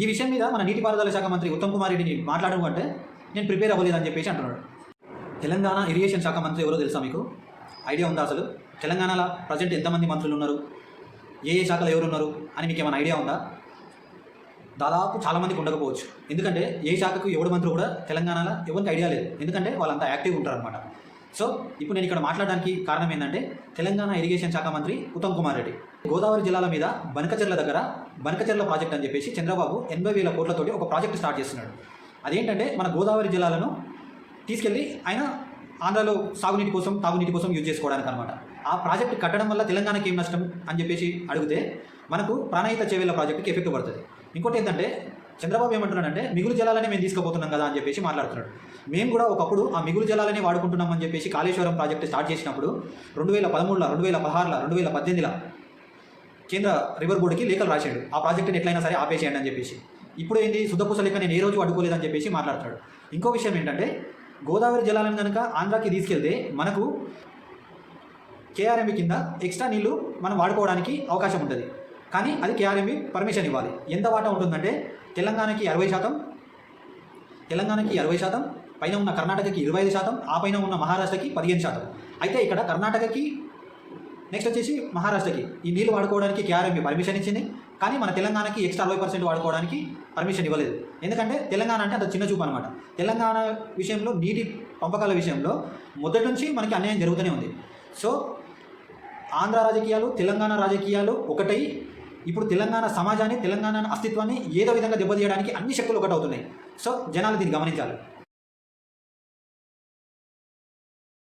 ఈ విషయం మీద మన నీటిపారుదల శాఖ మంత్రి ఉత్తమ్ కుమార్ రెడ్డిని మాట్లాడడం అంటే నేను ప్రిపేర్ అవ్వలేదని చెప్పేసి అంటున్నాడు. తెలంగాణ ఇరిగేషన్ శాఖ మంత్రి ఎవరో తెలుసా మీకు? ఐడియా ఉందా అసలు? తెలంగాణలో ప్రజెంట్ ఎంతమంది మంత్రులు ఉన్నారు? ఏ ఏ శాఖలో ఎవరు ఉన్నారు అని మీకు ఏమైనా ఐడియా ఉందా? దాదాపు చాలామందికి ఉండకపోవచ్చు. ఎందుకంటే ఏ శాఖకు ఎవడు మంత్రి కూడా తెలంగాణలో ఎవరికి ఐడియా లేదు. ఎందుకంటే వాళ్ళంతా యాక్టివ్ ఉంటారనమాట సో ఇప్పుడు నేను ఇక్కడ మాట్లాడడానికి కారణం ఏంటంటే తెలంగాణ ఇరిగేషన్ శాఖ మంత్రి ఉత్తమ్ కుమార్ రెడ్డి. గోదావరి జిల్లాల మీద బనకచెర్ల దగ్గర బనకచెర్ల ప్రాజెక్ట్ అని చెప్పేసి చంద్రబాబు ఎనభై వేల కోట్లతోటి ఒక ప్రాజెక్ట్ స్టార్ట్ చేస్తున్నాడు. అదేంటంటే మన గోదావరి జిల్లాలను తీసుకెళ్ళి ఆయన ఆంధ్రాలో సాగునీటి కోసం తాగునీటి కోసం యూజ్ చేసుకోవడానికి అనమాట ఆ ప్రాజెక్ట్ కట్టడం వల్ల తెలంగాణకి ఏం నష్టం అని చెప్పేసి అడిగితే మనకు ప్రాణహిత చేవేళ్ళ ప్రాజెక్టుకి ఎఫెక్ట్ పడుతుంది. ఇంకోటి ఏంటంటే చంద్రబాబు ఏమంటున్నాడంటే మిగులు జలాలని మేము తీసుకుపోతున్నాం కదా అని చెప్పేసి మాట్లాడుతున్నాడు. మేము కూడా ఒకప్పుడు ఆ మిగులు జలాలని వాడుకుంటున్నాం అని చెప్పేసి కాళేశ్వరం ప్రాజెక్ట్ స్టార్ట్ చేసినప్పుడు రెండు వేల పదమూడులో రెండు వేల పదహారులో రెండు వేల పద్దెనిమిదిలో కేంద్ర రివర్ బోర్డుకి లేఖలు రాశాడు. ఆ ప్రాజెక్టుని ఎట్లయినా సరే ఆపేసేయండి అని చెప్పేసి. ఇప్పుడు ఏంది? శుద్ధపూస లేక నేను ఏ రోజు అడుకోలేదని చెప్పేసి మాట్లాడతాడు. ఇంకో విషయం ఏంటంటే గోదావరి జలాలను కనుక ఆంధ్రాకి తీసుకెళ్తే మనకు కేఆర్ఎంబి కింద ఎక్స్ట్రా నీళ్ళు మనం వాడుకోవడానికి అవకాశం ఉంటుంది. కానీ అది కేఆర్ఎంవి పర్మిషన్ ఇవ్వాలి. ఎంత వాటా ఉంటుందంటే తెలంగాణకి అరవై శాతం తెలంగాణకి అరవై శాతం పైన ఉన్న కర్ణాటకకి ఇరవై ఐదు శాతం ఆ పైన ఉన్న మహారాష్ట్రకి పదిహేను శాతం. అయితే ఇక్కడ కర్ణాటకకి నెక్స్ట్ వచ్చేసి మహారాష్ట్రకి. ఈ నీళ్ళు వాడుకోవడానికి కేఆర్ఎంబి పర్మిషన్ ఇచ్చింది కానీ మన తెలంగాణకి ఎక్స్ట్రా అరవై పర్సెంట్ వాడుకోవడానికి పర్మిషన్ ఇవ్వలేదు. ఎందుకంటే తెలంగాణ అంటే అంత చిన్న చూపు అనమాట తెలంగాణ విషయంలో నీటి పంపకాల విషయంలో మొదటి నుంచి మనకి అన్యాయం జరుగుతూనే ఉంది. సో ఆంధ్ర రాజకీయాలు తెలంగాణ రాజకీయాలు ఒకటై ఇప్పుడు తెలంగాణ సమాజాన్ని తెలంగాణ అస్తిత్వాన్ని ఏదో విధంగా దెబ్బతీయడానికి అన్ని శక్తులు ఒకటవుతున్నాయి. సో జనాలు దీన్ని గమనించాలి.